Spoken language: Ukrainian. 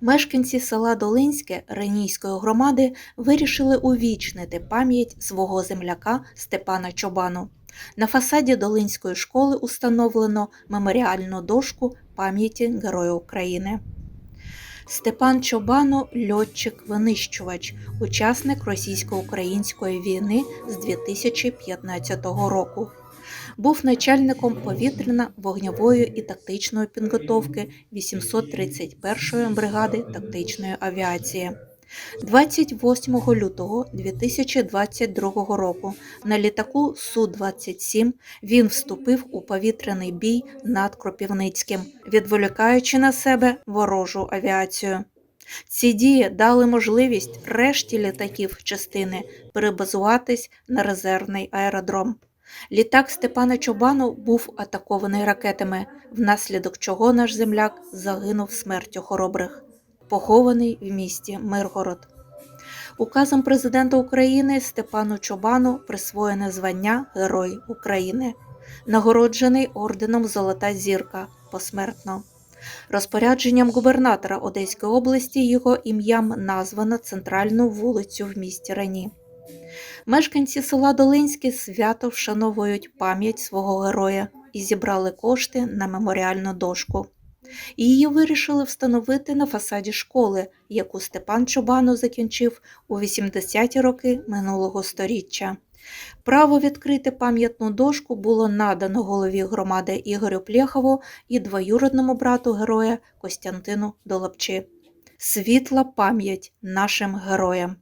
Мешканці села Долинське Ренійської громади вирішили увічнити пам'ять свого земляка Степана Чобану. На фасаді Долинської школи установлено меморіальну дошку пам'яті Героя України. Степан Чобано льотчик-винищувач, учасник російсько-української війни з 2015 року. Був начальником повітряно-вогньової і тактичної підготовки 831-ї бригади тактичної авіації. 28 лютого 2022 року на літаку Су-27 він вступив у повітряний бій над Кропівницьким, відволікаючи на себе ворожу авіацію. Ці дії дали можливість решті літаків частини перебазуватись на резервний аеродром. Літак Степана Чобану був атакований ракетами, внаслідок чого наш земляк загинув смертю хоробрих, похований в місті Миргород. Указом президента України Степану Чобану присвоєне звання Герой України, нагороджений орденом Золота зірка посмертно. Розпорядженням губернатора Одеської області його ім'ям названо центральну вулицю в місті Рені. Мешканці села Долинське свято вшановують пам'ять свого героя і зібрали кошти на меморіальну дошку. Її вирішили встановити на фасаді школи, яку Степан Чобано закінчив у 80-ті роки минулого сторіччя. Право відкрити пам'ятну дошку було надано голові громади Ігорю Плєхову і двоюродному брату героя Костянтину Долопчи. Світла пам'ять нашим героям.